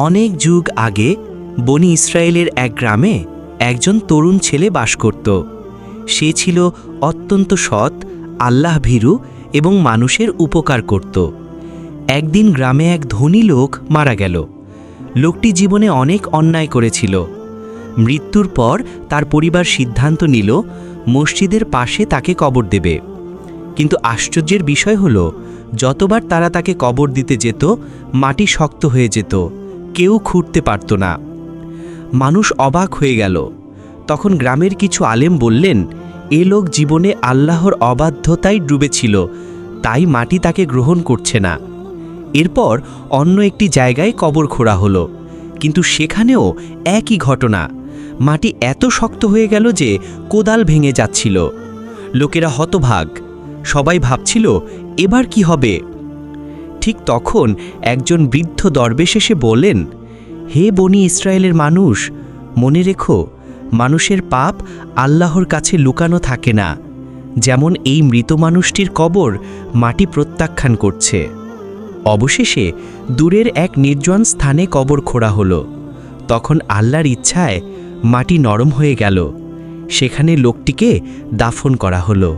অনেক যুগ আগে বনি ইসরায়েলের এক গ্রামে একজন তরুণ ছেলে বাস করত। সে ছিল অত্যন্ত সৎ, আল্লাহ ভীরু এবং মানুষের উপকার করত। একদিন গ্রামে এক ধনী লোক মারা গেল। লোকটি জীবনে অনেক অন্যায় করেছিল। মৃত্যুর পর তার পরিবার সিদ্ধান্ত নিল, মসজিদের পাশে তাকে কবর দেবে। কিন্তু আশ্চর্যের বিষয় হলো, যতবার তারা তাকে কবর দিতে যেত, মাটি শক্ত হয়ে যেত। কেউ খুঁড়তে পারত না। মানুষ অবাক হয়ে গেল। তখন গ্রামের কিছু আলেম বললেন, এ লোক জীবনে আল্লাহর অবাধ্যতায় ডুবেছিল, তাই মাটি তাকে গ্রহণ করছে না। এরপর অন্য একটি জায়গায় কবর খোঁড়া হলো। কিন্তু সেখানেও একই ঘটনা। মাটি এত শক্ত হয়ে গেল যে কোদাল ভেঙে যাচ্ছিল। লোকেরা হতভাগ। সবাই ভাবছিল, এবার কি হবে? ঠিক তখন একজন বৃদ্ধ দরবেশ এসে বলেন হে বনি ইসরায়েলের মানুষ, মনে রেখো, মানুষের পাপ আল্লাহর কাছে লুকানো থাকে না, যেমন এই মৃত মানুষটির কবর মাটি প্রত্যাখ্যান করছে। অবশেষে দূরের এক নির্জন স্থানে কবর খোঁড়া হলো। তখন আল্লাহর ইচ্ছায় মাটি নরম হয়ে গেল। সেখানে লোকটিকে দাফন করা হলো।